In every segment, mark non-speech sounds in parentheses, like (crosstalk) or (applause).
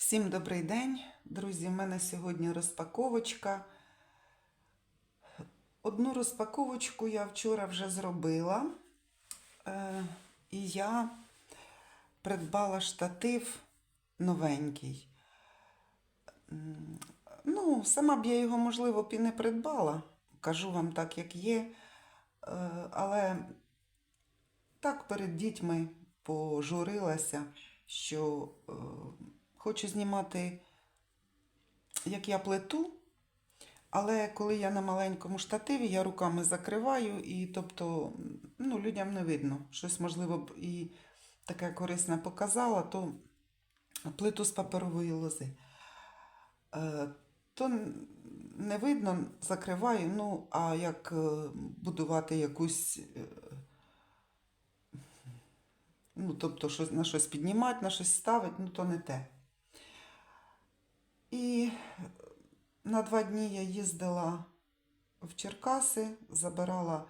Всім добрий день, друзі. У мене сьогодні розпаковочка. Одну розпаковочку я вчора вже зробила. Е, і я придбала штатив новенький. Ну, сама б я його, можливо, б і не придбала. Кажу вам так, як є. Е, але так перед дітьми пожурилася, що е, хочу знімати, як я плету, але коли я на маленькому штативі, я руками закриваю, і тобто ну, людям не видно. Щось, можливо, б і таке корисне показала, то плиту з паперової лози. Е, то не видно, закриваю, ну, а як е, будувати якусь. е, Ну, тобто, на щось піднімати, на щось ставити, ну то не те. І на два дні я їздила в Черкаси, забирала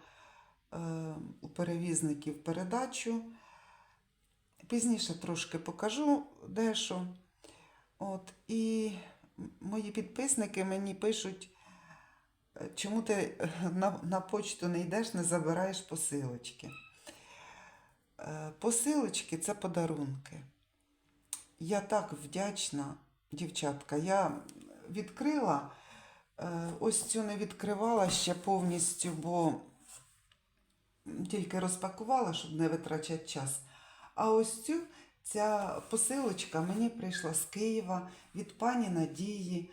е, у перевізників передачу. Пізніше трошки покажу дещо. От, і мої підписники мені пишуть, е, чому ти е, на, на почту не йдеш, не забираєш посилочки. Посилочки це подарунки. Я так вдячна, дівчатка. Я відкрила, е, ось цю не відкривала ще повністю, бо тільки розпакувала, щоб не витрачати час. А ось цю ця посилочка мені прийшла з Києва від пані Надії.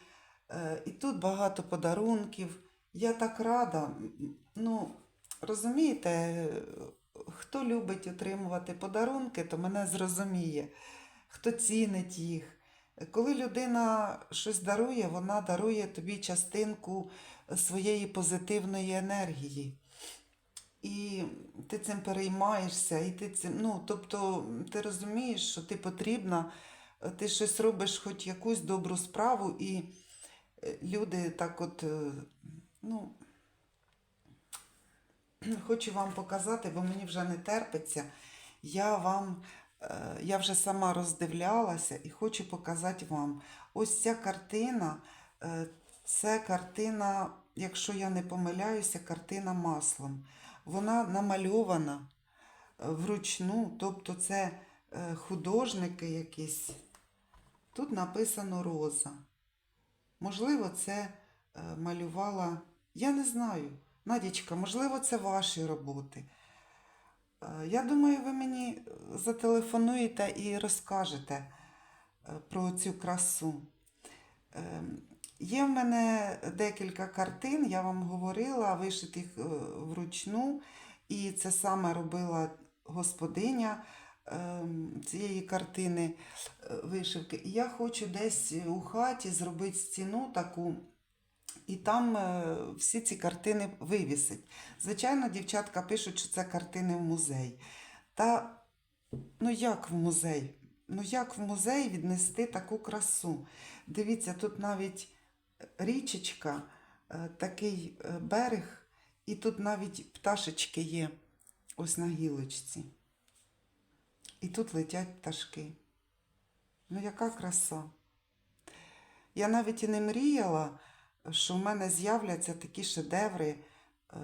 Е, І тут багато подарунків. Я так рада. Ну, розумієте, хто любить отримувати подарунки, то мене зрозуміє, хто цінить їх. Коли людина щось дарує, вона дарує тобі частинку своєї позитивної енергії. І ти цим переймаєшся, і ти цим, ну, тобто, ти розумієш, що ти потрібна, ти щось робиш, хоч якусь добру справу, і е, люди так от, е, ну, хочу вам показати, бо мені вже не терпиться. Я вам, я вже сама роздивлялася і хочу показати вам. Ось ця картина, е, це картина, якщо я не помиляюся, картина маслом. Вона намальована е, вручну, тобто це е, художники якісь. Тут написано роза. Можливо, це е, малювала, я не знаю. Надічка, можливо, це ваші роботи. Е, Я думаю, ви мені зателефонуєте і розкажете е, про цю красу. Е, Є в мене декілька картин, я вам говорила, вишитих е, вручну, і це саме робила господиня е, цієї картини е, вишивки. Я хочу десь у хаті зробити стіну таку. І там е, всі ці картини вивісить. Звичайно, дівчатка пишуть, що це картини в музей. Та ну як в музей? Ну як в музей віднести таку красу? Дивіться, тут навіть річечка, е, такий е, берег, і тут навіть пташечки є ось на гілочці. І тут летять пташки. Ну, яка краса. Я навіть і не мріяла, що в мене з'являться такі шедеври е,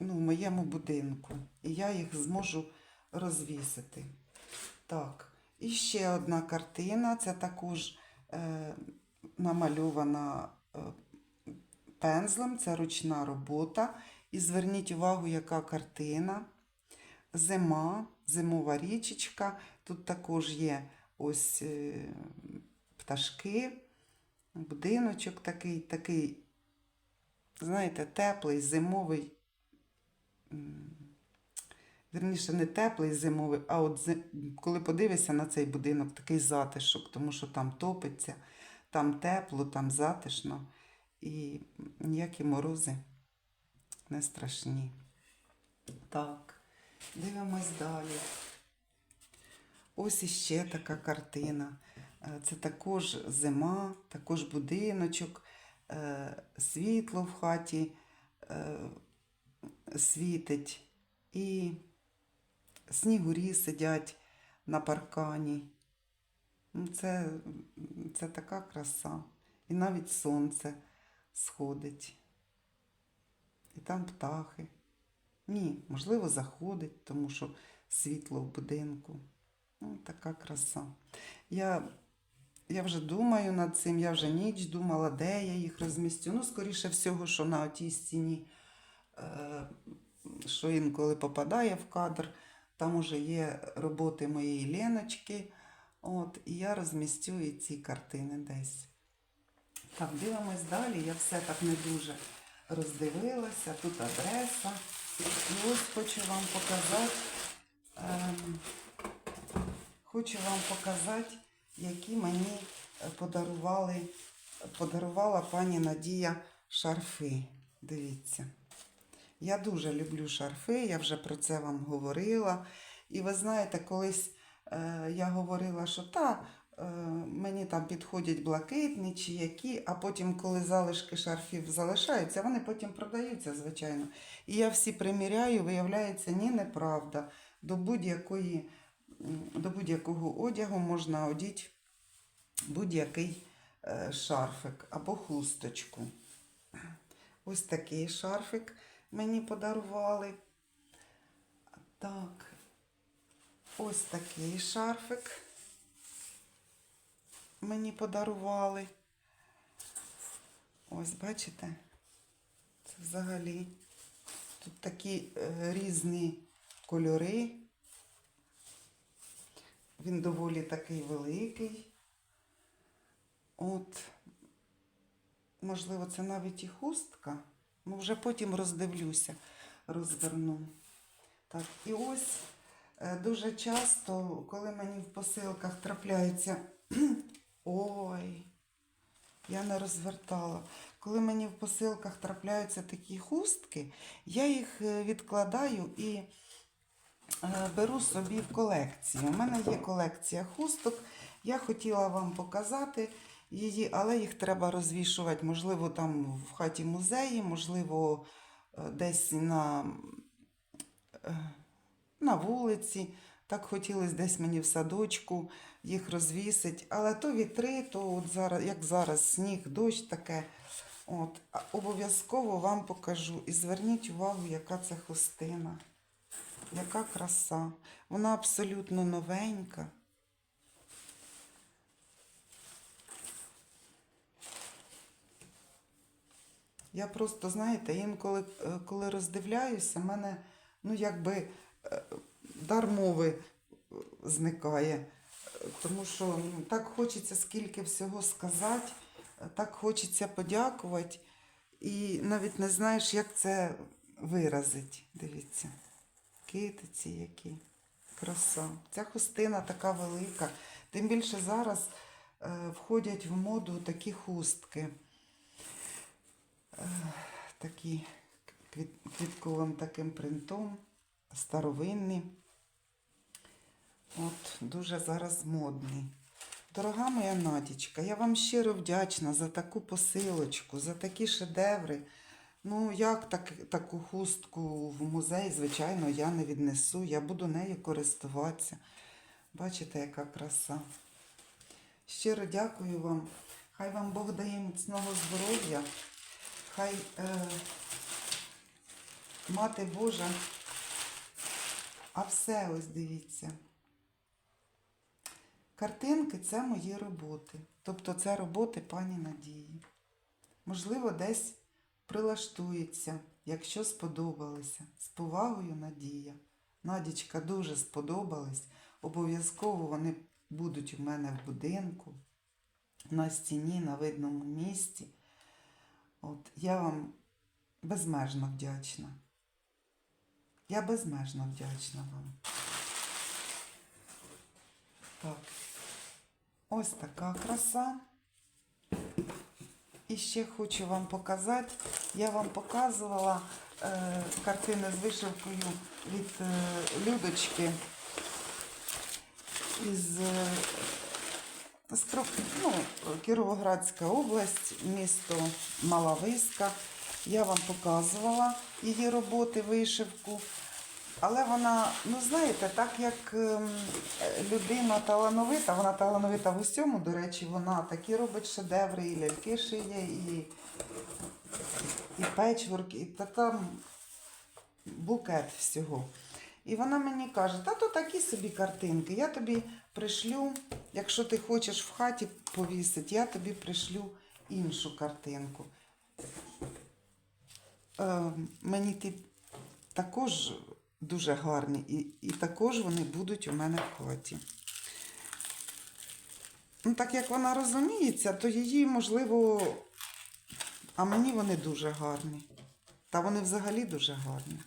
ну, в моєму будинку. І я їх зможу розвісити. Так, і ще одна картина. Це також е, намальована е, пензлем, це ручна робота. І зверніть увагу, яка картина. Зима, зимова річечка. Тут також є ось пташки, будиночок такий, такий, знаєте, теплий, зимовий. Вірніше, не теплий зимовий, а от зи- коли подивишся на цей будинок, такий затишок, тому що там топиться, там тепло, там затишно. І ніякі морози не страшні. Так, дивимось далі. Ось іще така картина. Е, Це також зима, також будиночок, е, світло в хаті е, світить. І снігурі сидять на паркані. Ну, це, це така краса. І навіть сонце сходить. І там птахи. Ні, можливо, заходить, тому що світло в будинку. Ну, така краса. Я, я вже думаю над цим, я вже ніч думала, де я їх розмістю. Ну, скоріше всього, що на отій стіні, е, що інколи попадає в кадр. Там уже є роботи моєї Леночки. От, і я розмістю і ці картини десь. Так, дивимось далі. Я все так не дуже роздивилася. Тут адреса. І ось хочу вам показати. Ем, хочу вам показати, які мені е, подарували, подарувала пані Надія шарфи. Дивіться. Я дуже люблю шарфи, я вже про це вам говорила. І ви знаєте, колись е, я говорила, що та, е, мені там підходять блакитні чи які, а потім, коли залишки шарфів залишаються, вони потім продаються, звичайно. І я всі приміряю, виявляється, ні, неправда. До будь-якої, до будь-якого одягу можна одіти будь-який е, шарфик або хусточку. Ось такий шарфик мені подарували. Так, ось такий шарфик мені подарували. Ось, бачите? Це взагалі. Тут такі е, різні кольори. Він доволі такий великий. От, можливо, це навіть і хустка. Ну, вже потім роздивлюся, розверну. Так, і ось е, дуже часто, коли мені в посилках трапляються. (clears throat) Ой, я не розвертала. Коли мені в посилках трапляються такі хустки, я їх е, відкладаю і беру собі в колекцію. У мене є колекція хусток. Я хотіла вам показати її, але їх треба розвішувати, можливо, там в хаті музеї, можливо, е, десь на, е, на вулиці. Так хотілося десь мені в садочку їх розвісити. Але то вітри, то от зараз, як зараз сніг, дощ таке. От, обов'язково вам покажу. І зверніть увагу, яка це хустина. Яка краса. Вона абсолютно новенька. Я просто, знаєте, інколи, е, коли роздивляюся, в мене, ну, якби е, дар мови зникає. Тому що ну, так хочеться скільки всього сказати, так хочеться подякувати. І навіть не знаєш, як це виразити. Дивіться. Китиці які. Краса. Ця хустина така велика. Тим більше зараз е, входять в моду такі хустки. Е, такі квіт, квітковим таким принтом, старовинні. От, дуже зараз модний. Дорога моя Надічка, я вам щиро вдячна за таку посилочку, за такі шедеври. Ну, як так, таку хустку в музей, звичайно, я не віднесу. Я буду нею користуватися. Бачите, яка краса. Щиро дякую вам. Хай вам Бог дає міцного здоров'я. Хай е, Мати Божа. А все ось дивіться. Картинки це мої роботи. Тобто це роботи пані Надії. Можливо, десь прилаштується, якщо сподобалися. З повагою Надія. Надічка дуже сподобались. Обов'язково вони будуть у мене в будинку, на стіні, на видному місці. От я вам безмежно вдячна. Я безмежно вдячна вам. Так. Ось така краса. І ще хочу вам показати. Я вам показувала е, картини з вишивкою від е, Людочки із е, з ну, Кіровоградська область, місто Мала Виска. Я вам показувала її роботи, вишивку. Але вона, ну знаєте, так як ем, людина талановита, вона талановита в усьому, до речі, вона такі робить шедеври, і ляльки шиє, і, і печворк, і та там букет всього. І вона мені каже, та то такі собі картинки, я тобі пришлю, якщо ти хочеш в хаті повісити, я тобі пришлю іншу картинку. Е, мені ті також дуже гарні, і, і також вони будуть у мене в хаті. Ну, так як вона розуміється, то її, можливо, а мені вони дуже гарні. Та вони взагалі дуже гарні.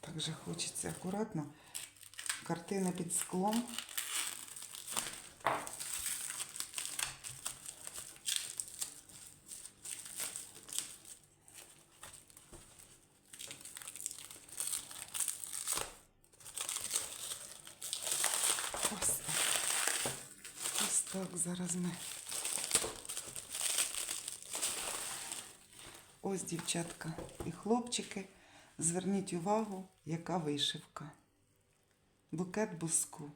Так же хочеться акуратно. Картини під склом. Ось так. Ось так зараз ми. Ось, дівчатка і хлопчики, зверніть увагу, яка вишивка. Букет буску.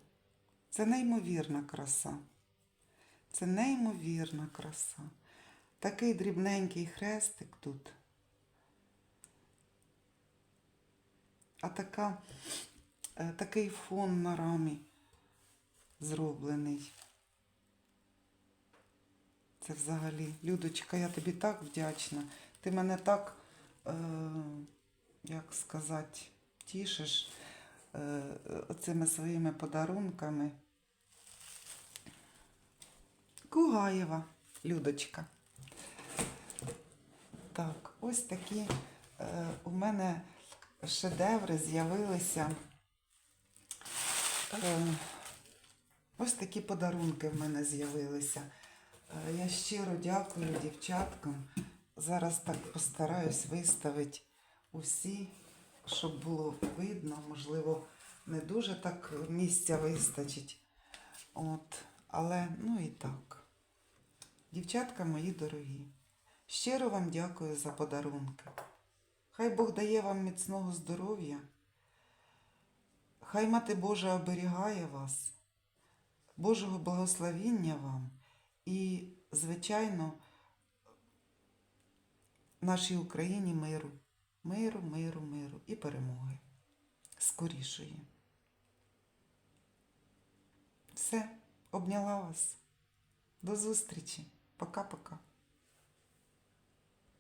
Це неймовірна краса. Це неймовірна краса. Такий дрібненький хрестик тут. А така, е, такий фон на рамі зроблений. Це взагалі, Людочка, я тобі так вдячна. Ти мене так, е, як сказати, тішиш е, оцими своїми подарунками. Кугаєва, Людочка. Так, ось такі е, у мене шедеври з'явилися. Е, ось такі подарунки в мене з'явилися. Е, Я щиро дякую дівчаткам. Зараз так постараюсь виставити усі, щоб було видно. Можливо, не дуже так місця вистачить. От, але ну і так. Дівчатка мої дорогі, щиро вам дякую за подарунки. Хай Бог дає вам міцного здоров'я. Хай Мати Божа оберігає вас, Божого благословіння вам і, звичайно, нашій Україні миру, миру, миру, миру і перемоги. Скорішої. Все, обняла вас. До зустрічі. Пока-пока.